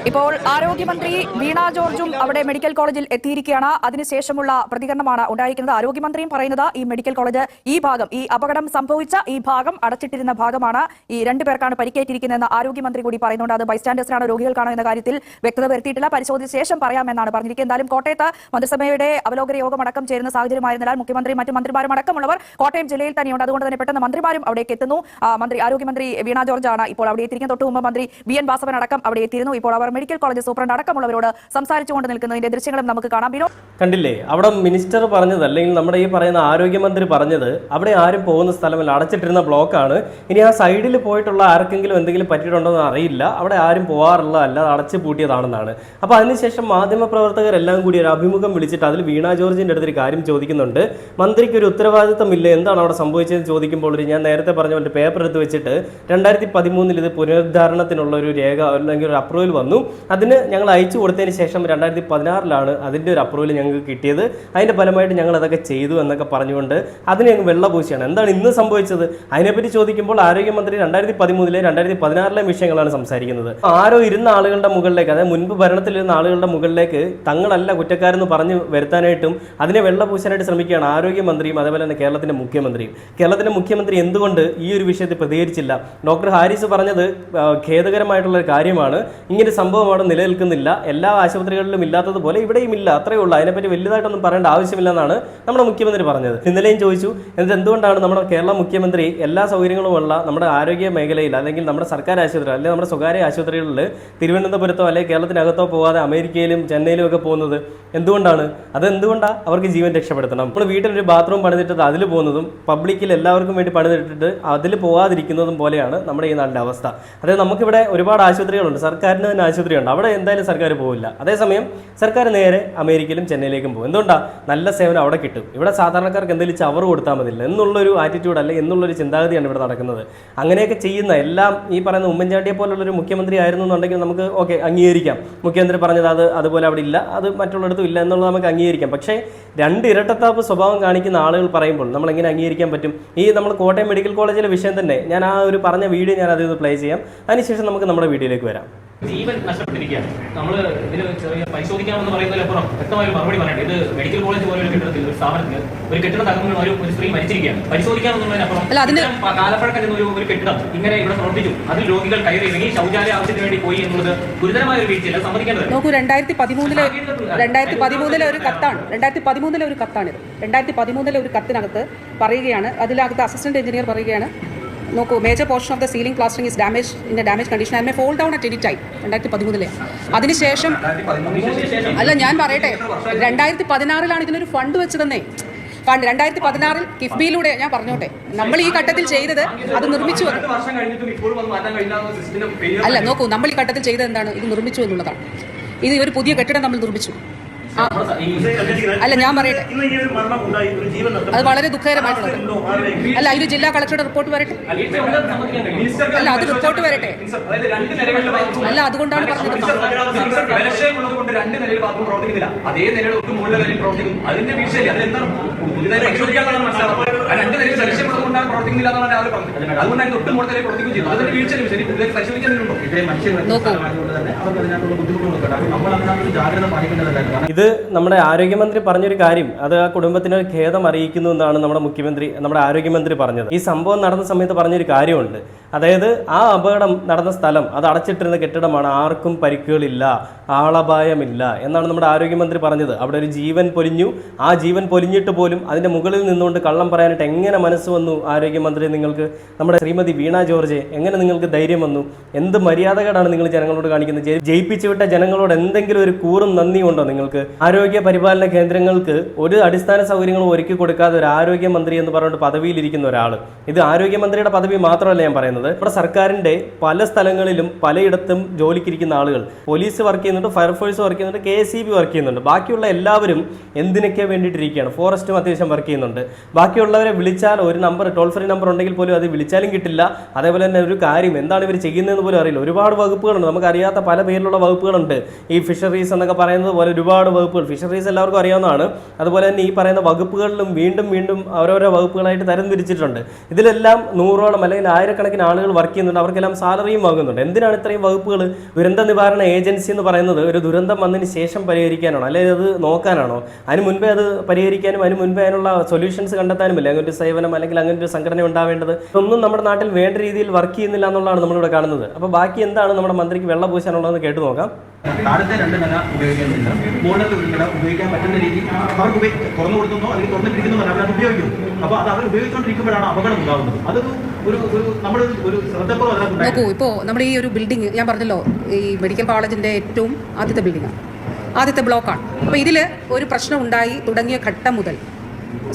ഇപ്പോൾ ആരോഗ്യമന്ത്രി വീണ ജോർജും അവിടെ മെഡിക്കൽ കോളേജിൽ എത്തിയിരിക്കുകയാണ്. അതിനുശേഷമുള്ള പ്രതികരണമാണ് ഉണ്ടായിരിക്കുന്നത്. ആരോഗ്യമന്ത്രിയും പറയുന്നത് ഈ മെഡിക്കൽ കോളേജ് ഈ ഭാഗം ഈ അപകടം സംഭവിച്ച ഈ ഭാഗം അടച്ചിട്ടിരുന്ന ഭാഗമാണ് ഈ രണ്ടു പേർക്കാണ് പരിക്കേറ്റിരിക്കുന്നതെന്ന് ആരോഗ്യമന്ത്രി കൂടി പറയുന്നുണ്ട്. അത് ബൈസ്റ്റാൻഡേഴ്സിനാണ് രോഗികൾക്കാണോ എന്ന കാര്യത്തിൽ വ്യക്തത വരുത്തിയിട്ടില്ല. പരിശോധിച്ച ശേഷം പറയാമെന്നാണ് പറഞ്ഞിരിക്കുന്നത്. എന്തായാലും കോട്ടയത്ത് മന്ത്രിസഭയുടെ അവലോകന യോഗം അടക്കം ചേരുന്ന സാഹചര്യമായിരുന്നാൽ മുഖ്യമന്ത്രി മറ്റു മന്ത്രിമാരും അടക്കമുള്ളവർ കോട്ടയം ജില്ലയിൽ തന്നെയുണ്ട്. അതുകൊണ്ട് തന്നെ പെട്ടെന്ന് മന്ത്രിമാരും അവിടേക്ക് എത്തുന്നു. മന്ത്രി ആരോഗ്യമന്ത്രി വീണ ജോർജ് ആണ് ഇപ്പോൾ അവിടെ എത്തിയിരിക്കുന്നത്. തൊട്ടു മുമ്പ് മന്ത്രി ബി എൻ വാസവൻ അടക്കം അവിടെ എത്തിയിരുന്നു. ഇപ്പോൾ അവർ മെഡിക്കൽ കോളേജ് സൂപ്രണ്ട് അടക്കമുള്ളവരോട് സംസാരിച്ചുകൊണ്ട് നിൽക്കുന്നതിന്റെ ദൃശ്യങ്ങളും നമുക്ക് കാണാം. വിനോദ് കണ്ടില്ലേ? അവിടെ മിനിസ്റ്റർ പറഞ്ഞത് അല്ലെങ്കിൽ നമ്മുടെ ഈ പറയുന്ന ആരോഗ്യമന്ത്രി പറഞ്ഞത് അവിടെ ആരും പോകുന്ന സ്ഥലമല്ല അടച്ചിട്ടിരുന്ന ബ്ലോക്കാണ്. ഇനി ആ സൈഡിൽ പോയിട്ടുള്ള ആർക്കെങ്കിലും എന്തെങ്കിലും പറ്റിയിട്ടുണ്ടോ എന്ന് അറിയില്ല. അവിടെ ആരും പോകാറില്ല അല്ല അടച്ചു പൂട്ടിയതാണെന്നാണ്. അപ്പോൾ അതിനുശേഷം മാധ്യമപ്രവർത്തകരെല്ലാം കൂടി ഒരു അഭിമുഖം വിളിച്ചിട്ട് അതിൽ വീണ ജോർജിന്റെ അടുത്തൊരു കാര്യം ചോദിക്കുന്നുണ്ട്. മന്ത്രിക്ക് ഒരു ഉത്തരവാദിത്തമില്ല എന്താണ് അവിടെ സംഭവിച്ചതെന്ന് ചോദിക്കുമ്പോൾ ഒരു ഞാൻ നേരത്തെ പറഞ്ഞ പോലെ പേപ്പർ എടുത്ത് വെച്ചിട്ട് രണ്ടായിരത്തി പതിമൂന്നിൽ ഇത് പുനരുദ്ധാരണത്തിനുള്ള ഒരു രേഖ അല്ലെങ്കിൽ ഒരു അപ്രൂവൽ വന്നു. അതിന് ഞങ്ങൾ അയച്ചു കൊടുത്തതിന് ശേഷം രണ്ടായിരത്തി പതിനാറിലാണ് അതിന്റെ ഒരു അപ്രൂവൽ ഞങ്ങൾക്ക് കിട്ടിയത്. അതിന്റെ ഫലമായിട്ട് ഞങ്ങൾ അതൊക്കെ ചെയ്തു എന്നൊക്കെ പറഞ്ഞുകൊണ്ട് അതിന് ഞങ്ങൾ വെള്ളപൂശിയാണ്. എന്താണ് ഇന്ന് സംഭവിച്ചത്? അതിനെപ്പറ്റി ചോദിക്കുമ്പോൾ ആരോഗ്യമന്ത്രി രണ്ടായിരത്തി പതിമൂന്നിലെ രണ്ടായിരത്തി പതിനാറിലെ വിഷയങ്ങളാണ് സംസാരിക്കുന്നത്. ആരോ ഇരുന്ന ആളുകളുടെ മുകളിലേക്ക് അതായത് മുൻപ് ഭരണത്തിലിരുന്ന ആളുകളുടെ മുകളിലേക്ക് തങ്ങളല്ല കുറ്റക്കാരെന്ന് പറഞ്ഞ് വരുത്താനായിട്ടും അതിനെ വെള്ളപൂശാനായിട്ട് ശ്രമിക്കുകയാണ് ആരോഗ്യമന്ത്രിയും അതേപോലെ തന്നെ കേരളത്തിന്റെ മുഖ്യമന്ത്രിയും. കേരളത്തിന്റെ മുഖ്യമന്ത്രി എന്തുകൊണ്ട് ഈ ഒരു വിഷയത്തിൽ പ്രതികരിച്ചില്ല? ഡോക്ടർ ഹാരിസ് പറഞ്ഞത് ഖേദകരമായിട്ടുള്ള ഒരു കാര്യമാണ്. ഇങ്ങനെ സംഭവിച്ചു സംഭവം അവിടെ നിലനിൽക്കുന്നില്ല. എല്ലാ ആശുപത്രികളിലും ഇല്ലാത്തതുപോലെ ഇവിടെയും ഇല്ല. അത്രയേ ഉള്ളൂ. അതിനെപ്പറ്റി വലുതായിട്ടൊന്നും പറയേണ്ട ആവശ്യമില്ലെന്നാണ് നമ്മുടെ മുഖ്യമന്ത്രി പറഞ്ഞത്. ഇന്നലെയും ചോദിച്ചു എന്നിട്ട് എന്തുകൊണ്ടാണ് നമ്മുടെ കേരള മുഖ്യമന്ത്രി എല്ലാ സൗകര്യങ്ങളുമുള്ള നമ്മുടെ ആരോഗ്യ മേഖലയിൽ അല്ലെങ്കിൽ നമ്മുടെ സർക്കാർ ആശുപത്രി അല്ലെങ്കിൽ നമ്മുടെ സ്വകാര്യ ആശുപത്രികളിൽ തിരുവനന്തപുരത്തോ അല്ലെങ്കിൽ കേരളത്തിനകത്തോ പോകാതെ അമേരിക്കയിലും ചെന്നൈയിലും ഒക്കെ പോകുന്നത് എന്തുകൊണ്ടാണ്? അത് എന്തുകൊണ്ടാണ് അവർക്ക് ജീവൻ രക്ഷപ്പെടുത്തണം. നമ്മൾ വീട്ടിലൊരു ബാത്റൂം പണിതിട്ട് അതിൽ പോകുന്നതും പബ്ലിക്കിൽ എല്ലാവർക്കും വേണ്ടി പണിതിട്ടിട്ട് അതിൽ പോകാതിരിക്കുന്നതും പോലെയാണ് നമ്മുടെ ഈ നാടിന്റെ അവസ്ഥ. അതായത് നമുക്കിവിടെ ഒരുപാട് ആശുപത്രികളുണ്ട്. സർക്കാരിന് തന്നെ ആശുപത്രിയുണ്ട്. അവിടെ എന്തായാലും സർക്കാർ പോകില്ല അതേസമയം സർക്കാർ നേരെ അമേരിക്കയിലും ചെന്നൈയിലേക്കും പോകും. എന്തുകൊണ്ടാണ് നല്ല സേവനം അവിടെ കിട്ടും. ഇവിടെ സാധാരണക്കാർക്ക് എന്തെങ്കിലും ചവർ കൊടുത്താൽ മതില്ല എന്നുള്ളൊരു ആറ്റിറ്റ്യൂഡ് അല്ല എന്നുള്ളൊരു ചിന്താഗതിയാണ് ഇവിടെ നടക്കുന്നത്. അങ്ങനെയൊക്കെ ചെയ്യുന്ന എല്ലാം ഈ പറയുന്ന ഉമ്മൻചാണ്ടിയെ പോലുള്ളൊരു മുഖ്യമന്ത്രി ആയിരുന്നു എന്നുണ്ടെങ്കിൽ നമുക്ക് ഓക്കെ അംഗീകരിക്കാം. മുഖ്യമന്ത്രി പറഞ്ഞത് അത് അതുപോലെ അവിടെ ഇല്ല അത് മറ്റുള്ളിടത്തും ഇല്ല എന്നുള്ളത് നമുക്ക് അംഗീകരിക്കാം. പക്ഷേ രണ്ട് ഇരട്ടത്താപ്പ് സ്വഭാവം കാണിക്കുന്ന ആളുകൾ പറയുമ്പോൾ നമ്മൾ എങ്ങനെ അംഗീകരിക്കാൻ പറ്റും? ഈ നമ്മൾ കോട്ടയം മെഡിക്കൽ കോളേജിലെ വിഷയം തന്നെ ഞാൻ ആ ഒരു പറഞ്ഞ വീഡിയോ ഞാൻ അതിൽ പ്ലേ ചെയ്യാം. അതിനുശേഷം നമുക്ക് നമ്മുടെ വീഡിയോയിലേക്ക് വരാം. ജീവൻ നഷ്ടപ്പെട്ടിരിക്കുകയാണ്. നമ്മൾ ഇതിന് ചെറിയ പരിശോധിക്കാമെന്ന് പറയുന്നതിലപ്പുറം വ്യക്തമായ ഒരു മറുപടി പറയണ്ടേ ഇത് മെഡിക്കൽ കോളേജ് പോലെ ഒരു കെട്ടിടത്തിൽ ഒരു സ്ഥാപനത്തിൽ ഒരു കെട്ടിടം തകർന്നു ഒരു ഒരു സ്ത്രീ മരിച്ചിരിക്കുകയാണ്. പരിശോധിക്കാമെന്നുള്ളതിനപ്പുറം കാലപ്പഴക്കം എന്ന ഒരു ഒരു കെട്ടിടം ഇങ്ങനെ ഇവിടെ പ്രവർത്തിച്ചു അതിൽ രോഗികൾ കയറി ഇറങ്ങി ശൗചാലയ ആവശ്യത്തിന് വേണ്ടി പോയി എന്നുള്ളത് ഗുരുതരമായ ഒരു വീഴ്ചയല്ല സമ്മതിക്കേണ്ടത് നോക്കൂ രണ്ടായിരത്തി പതിമൂന്നിലെ രണ്ടായിരത്തി പതിമൂന്നിലെ ഒരു കത്താണ്. രണ്ടായിരത്തി പതിമൂന്നിലെ ഒരു കത്താണിത്. രണ്ടായിരത്തി പതിമൂന്നിലെ ഒരു കത്തിനകത്ത് പറയുകയാണ്. അതിലകത്ത് അസിസ്റ്റന്റ് എഞ്ചിനീയർ പറയുകയാണ്. നോക്കൂ major portion of the ceiling plastering is damage in damage condition and fall down at any time രണ്ടായിരത്തി പതിമൂന്നിലെ. അതിനുശേഷം അല്ല ഞാൻ പറയട്ടെ. രണ്ടായിരത്തി പതിനാറിലാണ് ഇതിനൊരു ഫണ്ട് വെച്ചതെന്നേ. ഫണ്ട് രണ്ടായിരത്തി പതിനാറിൽ കിഫ്ബിയിലൂടെ ഞാൻ പറഞ്ഞോട്ടെ. നമ്മൾ ഈ ഘട്ടത്തിൽ ചെയ്തത് അത് നിർമ്മിച്ചു അല്ല നോക്കൂ നമ്മൾ ഈ ഘട്ടത്തിൽ ചെയ്തത് എന്താണ്? ഇത് നിർമ്മിച്ചു എന്നുള്ളതാണ്. ഇത് ഒരു പുതിയ കെട്ടിടം നമ്മൾ നിർമ്മിച്ചു. അല്ല ഞാൻ പറയട്ടെ. അത് വളരെ ദുഃഖകരമായിട്ടുള്ളത് അല്ല അതിന് ജില്ലാ കളക്ടറുടെ റിപ്പോർട്ട് വരട്ടെ? അല്ല അത് റിപ്പോർട്ട് വരട്ടെ. അല്ല അതുകൊണ്ടാണ് പറഞ്ഞത്. രണ്ട് നിലയിൽ പ്രവർത്തിക്കുന്നില്ല എന്നാണ് പറഞ്ഞത് മുകളിൽ പ്രവർത്തിക്കുകയും അതിന്റെ മനുഷ്യർ നോക്കൂ. ഇത് നമ്മുടെ ആരോഗ്യമന്ത്രി പറഞ്ഞൊരു കാര്യം. അത് ആ കുടുംബത്തിന് ഖേദം അറിയിക്കുന്നു എന്നാണ് നമ്മുടെ മുഖ്യമന്ത്രി നമ്മുടെ ആരോഗ്യമന്ത്രി പറഞ്ഞത്. ഈ സംഭവം നടന്ന സമയത്ത് പറഞ്ഞൊരു കാര്യമുണ്ട്. അതായത് ആ അപകടം നടന്ന സ്ഥലം അത് അടച്ചിട്ടിരുന്ന കെട്ടിടമാണ്. ആർക്കും പരിക്കുകളില്ല ആളപായമില്ല എന്നാണ് നമ്മുടെ ആരോഗ്യമന്ത്രി പറഞ്ഞത്. അവിടെ ഒരു ജീവൻ പൊലിഞ്ഞു. ആ ജീവൻ പൊലിഞ്ഞിട്ട് പോലും അതിന്റെ മുകളിൽ നിന്നുകൊണ്ട് കള്ളം പറയാനായിട്ട് എങ്ങനെ മനസ്സ് വന്നു? ആരോഗ്യമന്ത്രി നിങ്ങൾക്ക് നമ്മുടെ ശ്രീമതി വീണ ജോർജ് എങ്ങനെ നിങ്ങൾക്ക് ധൈര്യം വന്നു? എന്ത് മര്യാദകേടാണ് നിങ്ങൾ ജനങ്ങളോട് കാണിക്കുന്നത്? ജയി- ജയിപ്പിച്ചു വിട്ട ജനങ്ങളോട് എന്തെങ്കിലും ഒരു കൂറും നന്ദിയുണ്ടോ നിങ്ങൾക്ക്? ആരോഗ്യ പരിപാലന കേന്ദ്രങ്ങൾക്ക് ഒരു അടിസ്ഥാന സൗകര്യങ്ങളും ഒരുക്കി കൊടുക്കാതെ ഒരു ആരോഗ്യമന്ത്രി എന്ന് പറഞ്ഞിട്ട് പദവിയിലിരിക്കുന്ന ഒരാൾ ഇത് ആരോഗ്യമന്ത്രിയുടെ പദവി മാത്രമല്ല ഞാൻ പറയുന്നത്. നമ്മുടെ സർക്കാരിന്റെ പല സ്ഥലങ്ങളിലും പലയിടത്തും ജോലിക്കിരിക്കുന്ന ആളുകൾ. പോലീസ് വർക്ക് ചെയ്യുന്നുണ്ട് ഫയർഫോഴ്സ് വർക്ക് ചെയ്യുന്നുണ്ട് കെ എസ് വർക്ക് ചെയ്യുന്നുണ്ട്. ബാക്കിയുള്ള എല്ലാവരും എന്തിനൊക്കെ വേണ്ടിയിട്ടിരിക്കുകയാണ്? ഫോറസ്റ്റും അത്യാവശ്യം വർക്ക് ചെയ്യുന്നുണ്ട്. ബാക്കിയുള്ളവരെ വിളിച്ചാൽ ഒരു നമ്പർ ടോൾ ഫ്രീ നമ്പർ ഉണ്ടെങ്കിൽ പോലും അത് വിളിച്ചാലും കിട്ടില്ല. അതേപോലെ തന്നെ ഒരു കാര്യം എന്താണ് ഇവർ ചെയ്യുന്നതെന്ന് പോലും അറിയില്ല. ഒരുപാട് വകുപ്പുകളുണ്ട്. നമുക്ക് അറിയാത്ത പല പേരിലുള്ള വകുപ്പുകളുണ്ട്. ഈ ഫിഷറീസ് എന്നൊക്കെ പറയുന്നത് പോലെ ഒരുപാട് വകുപ്പുകൾ. ഫിഷറീസ് എല്ലാവർക്കും അറിയാവുന്നതാണ്. അതുപോലെ തന്നെ ഈ പറയുന്ന വകുപ്പുകളിലും വീണ്ടും വീണ്ടും ഓരോരോ വകുപ്പുകളായിട്ട് തരംതിരിച്ചിട്ടുണ്ട് ഇതിലെല്ലാം നൂറോളം അല്ലെങ്കിൽ ആയിരക്കണക്കിന് ആളുകൾ വർക്ക് ചെയ്യുന്നുണ്ട് അവർക്കെല്ലാം സാലറിയും വാങ്ങുന്നുണ്ട്. എന്തിനാണ് ഇത്രയും വകുപ്പുകൾ? ദുരന്ത നിവാരണ ഏജൻസി എന്ന് പറയുന്നത് ഒരു ദുരന്തം വന്നതിന് ശേഷം പരിഹരിക്കാനാണോ? അല്ലെങ്കിൽ അത് നോക്കാനാണോ? അതിന് മുൻപേ അത് പരിഹരിക്കാനും അതിന് മുൻപേ അതിനുള്ള സൊല്യൂഷൻസ് കണ്ടെത്താനുമില്ല? അങ്ങനെ ഒരു സേവനം അല്ലെങ്കിൽ അങ്ങനെ ഒരു സംഘടന ഉണ്ടാവേണ്ടത്? ഇതൊന്നും നമ്മുടെ നാട്ടിൽ വേണ്ട രീതിയിൽ വർക്ക് ചെയ്യുന്നില്ല എന്നുള്ളതാണ് നമ്മളിവിടെ കാണുന്നത്. അപ്പോൾ ബാക്കി എന്താണ് നമ്മുടെ മന്ത്രിക്ക് വെള്ളം പൂശാനുള്ളതെന്ന് കേട്ടു നോക്കാം. താഴത്തെ രണ്ട് നില ഉപയോഗിക്കുന്നില്ല മുകളിലത്തെ ഒരു നില ഉപയോഗിക്കാൻ പറ്റുന്ന രീതി അവർക്ക് ഉപയോഗിക്കും തുറന്നു കൊടുക്കുന്നോ അല്ലെങ്കിൽ തുറന്നിട്ടിരിക്കുന്നോ അവരത് ഉപയോഗിക്കും അപ്പോൾ അത് അവർ ഉപയോഗിച്ചുകൊണ്ടിരിക്കുമ്പോഴാണ് അപകടം ഉണ്ടാകുന്നത്. അതൊരു ഒരു നമ്മുടെ ഒരു നോക്കൂ ഇപ്പോൾ നമ്മുടെ ഈ ഒരു ബിൽഡിംഗ് ഞാൻ പറഞ്ഞല്ലോ ഈ മെഡിക്കൽ കോളേജിന്റെ ഏറ്റവും ആദ്യത്തെ ബിൽഡിംഗാണ് ആദ്യത്തെ ബ്ലോക്കാണ്. അപ്പോൾ ഇതിൽ ഒരു പ്രശ്നം ഉണ്ടായി തുടങ്ങിയ ഘട്ടം മുതൽ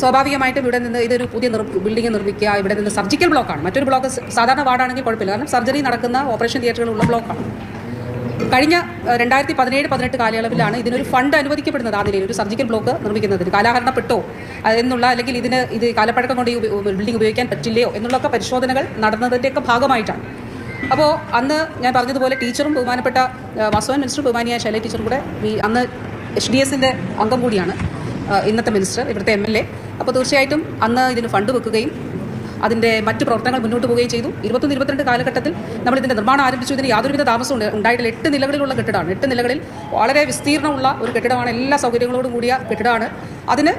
സ്വാഭാവികമായിട്ടും ഇവിടെ നിന്ന് ഇതൊരു പുതിയ ബിൽഡിംഗ് നിർമ്മിക്കുക ഇവിടെ നിന്ന് സർജിക്കൽ ബ്ലോക്കാണ്. മറ്റൊരു ബ്ലോക്ക് സാധാരണ വാർഡാണെങ്കിൽ കുഴപ്പമില്ല. കാരണം സർജറി നടക്കുന്ന ഓപ്പറേഷൻ തിയേറ്ററുകളുള്ള ബ്ലോക്കാണ്. കഴിഞ്ഞ രണ്ടായിരത്തി പതിനേഴ് പതിനെട്ട് കാലയളവിലാണ് ഇതിനൊരു ഫണ്ട് അനുവദിക്കപ്പെടുന്നത് ആ നിലയിൽ. ഒരു സർജിക്കൽ ബ്ലോക്ക് നിർമ്മിക്കുന്നതിന് കാലാഹരണപ്പെട്ടോ എന്നുള്ള അല്ലെങ്കിൽ ഇതിന് ഇത് കാലപ്പഴക്കം കൊണ്ട് ഈ ബിൽഡിംഗ് ഉപയോഗിക്കാൻ പറ്റില്ലയോ എന്നുള്ളൊക്കെ പരിശോധനകൾ നടന്നതിന്റെയൊക്കെ ഭാഗമായിട്ടാണ്. അപ്പോൾ അന്ന് ഞാൻ പറഞ്ഞതുപോലെ ടീച്ചറും ബഹുമാനപ്പെട്ട വാസവൻ മിനിസ്റ്റർ ബഹുമാനിയായ ശൈല ടീച്ചറും കൂടെ അന്ന് എച്ച് ഡി എസിന്റെ അംഗം കൂടിയാണ് ഇന്നത്തെ മിനിസ്റ്റർ ഇവിടുത്തെ എം എൽ എ. അപ്പോൾ തീർച്ചയായിട്ടും അന്ന് ഇതിന് ഫണ്ട് വെക്കുകയും അതിന്റെ മറ്റ് പ്രവർത്തനങ്ങൾ മുന്നോട്ട് പോവുകയും ചെയ്തു. ഇരുപത്തൊന്ന് ഇരുപത്തിരണ്ട് കാലഘട്ടത്തിൽ നമ്മൾ ഇതിന്റെ നിർമ്മാണം ആരംഭിച്ചു. ഇതിന് യാതൊരുവിധ താമസവും ഉണ്ട്- ഉണ്ടായിട്ടില്ല. എട്ട് നിലകളിലുള്ള കെട്ടിടമാണ്. എട്ട് നിലകളിൽ വളരെ വിസ്തീർണമുള്ള ഒരു കെട്ടിടമാണ്. എല്ലാ സൗകര്യങ്ങളോടും കൂടിയ കെട്ടിടമാണ്. അതിന്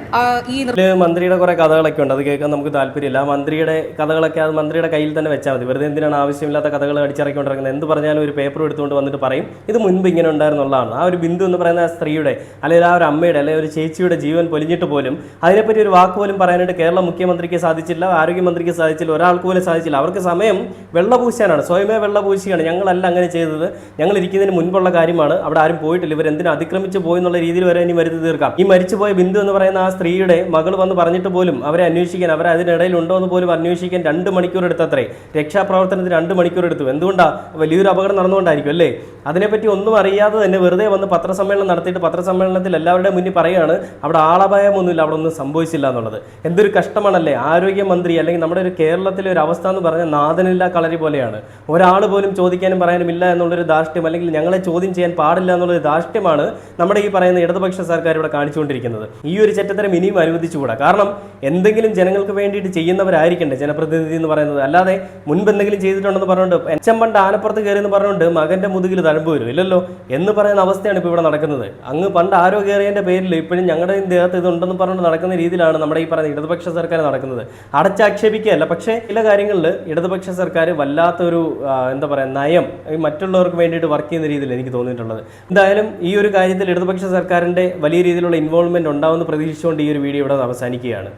ഈ മന്ത്രിയുടെ കുറെ കഥകളൊക്കെ ഉണ്ട്. അത് കേൾക്കാൻ നമുക്ക് താല്പര്യമില്ല. മന്ത്രിയുടെ കഥകളൊക്കെ അത് മന്ത്രിയുടെ കയ്യിൽ തന്നെ വെച്ചാൽ മതി. വെറുതെ എന്തിനാണ് ആവശ്യമില്ലാത്ത കഥകൾ അടിച്ചിറക്കിക്കൊണ്ടിരിക്കുന്നത്? എന്ത് പറഞ്ഞാലും ഒരു പേപ്പർ എടുത്തുകൊണ്ട് വന്നിട്ട് പറയും. ഇത് മുൻപ് ഇങ്ങനെ ഉണ്ടായിരുന്നുള്ളതാണ്. ആ ഒരു ബിന്ദു എന്ന് പറയുന്ന സ്ത്രീയുടെ അല്ലെങ്കിൽ ആ ഒരു അമ്മയുടെ അല്ലെങ്കിൽ ഒരു ചേച്ചിയുടെ ജീവൻ പൊലിഞ്ഞിട്ട് പോലും അതിനെപ്പറ്റി ഒരു വാക്ക് പോലും പറയാനായിട്ട് കേരള മുഖ്യമന്ത്രിക്ക് സാധിച്ചില്ല ആരോഗ്യമന്ത്രിക്ക് സാധിച്ചില്ല ഒരാൾക്ക് പോലും സാധിച്ചില്ല. അവർക്ക് സമയം വെള്ളപൂശാനാണ്. സ്വയമേ വെള്ളപൂശിയാണ്. ഞങ്ങളല്ല അങ്ങനെ ചെയ്തത്. ഞങ്ങൾ ഇരിക്കുന്നതിന് മുൻപുള്ള കാര്യമാണ്. അവിടെ ആരും പോയിട്ടില്ല. ഇവർ എന്തിനാ അതിക്രമിച്ച് പോയി എന്നുള്ള രീതിയിൽ വരെ ഇനി വരുത്തി തീർക്കാം. ഈ മരിച്ചുപോയ ബിന്ദു എന്ന് പറയുന്ന ആ സ്ത്രീയുടെ മകൾ വന്ന് പറഞ്ഞിട്ട് പോലും അവരെ അന്വേഷിക്കാൻ അവർ അതിനിടയിൽ ഉണ്ടോ എന്ന് പോലും അന്വേഷിക്കാൻ രണ്ട് മണിക്കൂർ എടുത്തത്രേ. രക്ഷാപ്രവർത്തനത്തിന് രണ്ട് മണിക്കൂർ എടുത്തു. എന്തുകൊണ്ടാണ് വലിയൊരു അപകടം നടന്നുകൊണ്ടായിരിക്കും അല്ലേ? അതിനെപ്പറ്റി ഒന്നും അറിയാതെ തന്നെ വെറുതെ വന്ന് പത്രസമ്മേളനം നടത്തിയിട്ട് പത്രസമ്മേളനത്തിൽ എല്ലാവരുടെ മുന്നിൽ പറയുകയാണ് അവിടെ ആളപായമൊന്നുമില്ല അവിടെ ഒന്നും സംഭവിച്ചില്ല എന്നുള്ളത്. എന്തൊരു കഷ്ടമാണല്ലേ? ആരോഗ്യമന്ത്രി അല്ലെങ്കിൽ നമ്മുടെ ഒരു കേരളത്തിലെ ഒരു അവസ്ഥ എന്ന് പറഞ്ഞാൽ നാഥനില്ല കളരി പോലെയാണ്. ഒരാൾ പോലും ചോദിക്കാനും പറയാനും ഇല്ല എന്നുള്ളൊരു ധാർഷ്ട്യം അല്ലെങ്കിൽ ഞങ്ങളെ ചോദ്യം ചെയ്യാൻ പാടില്ല എന്നുള്ളൊരു ധാർഷ്ട്യമാണ് നമ്മുടെ ഈ പറയുന്ന ഇടതുപക്ഷ സർക്കാർ ഇവിടെ കാണിച്ചുകൊണ്ടിരിക്കുന്നത്. ഈ ഒരു ചെറ്റത്തരം ഇനിയും അനുവദിച്ചുകൂടാ? കാരണം എന്തെങ്കിലും ജനങ്ങൾക്ക് വേണ്ടിയിട്ട് ചെയ്യുന്നവരായിരിക്കണ്ടേ ജനപ്രതിനിധി എന്ന് പറയുന്നത്? അല്ലാതെ മുൻപ് എന്തെങ്കിലും ചെയ്തിട്ടുണ്ടെന്ന് പറഞ്ഞുകൊണ്ട് എച്ചം പണ്ട് ആനപ്പുറത്ത് കയറി എന്ന് പറഞ്ഞുകൊണ്ട് മകന്റെ മുതുകിൽ തഴമ്പ് വരും. ഇല്ലല്ലോ? എന്ന് പറയുന്ന അവസ്ഥയാണ് ഇപ്പോൾ ഇവിടെ നടക്കുന്നത്. അങ്ങ് പണ്ട് ആരോഗ്യേറിയന്റെ പേരിൽ ഇപ്പോഴും ഞങ്ങളുടെ ദേഹത്ത് ഇതുണ്ടെന്ന് പറഞ്ഞുകൊണ്ട് നടക്കുന്ന രീതിയിലാണ് നമ്മുടെ ഈ പറയുന്ന ഇടതുപക്ഷ സർക്കാർ നടക്കുന്നത്. അടച്ചാക്ഷേപിക്കുകയല്ല. പക്ഷേ ചില കാര്യങ്ങളിൽ ഇടതുപക്ഷ സർക്കാർ വല്ലാത്തൊരു എന്താ പറയുക നയം മറ്റുള്ളവർക്ക് വേണ്ടിയിട്ട് വർക്ക് ചെയ്യുന്ന രീതിയിൽ എനിക്ക് തോന്നിയിട്ടുള്ളത്. എന്തായാലും ഈ ഒരു കാര്യത്തിൽ ഇടതുപക്ഷ സർക്കാരിന്റെ വലിയ രീതിയിലുള്ള ഇൻവോൾവ്മെന്റ് ഉണ്ടാവുമെന്ന് പ്രതീക്ഷിച്ചുകൊണ്ട് ഈ ഒരു വീഡിയോ ഇവിടെ അവസാനിക്കുകയാണ്.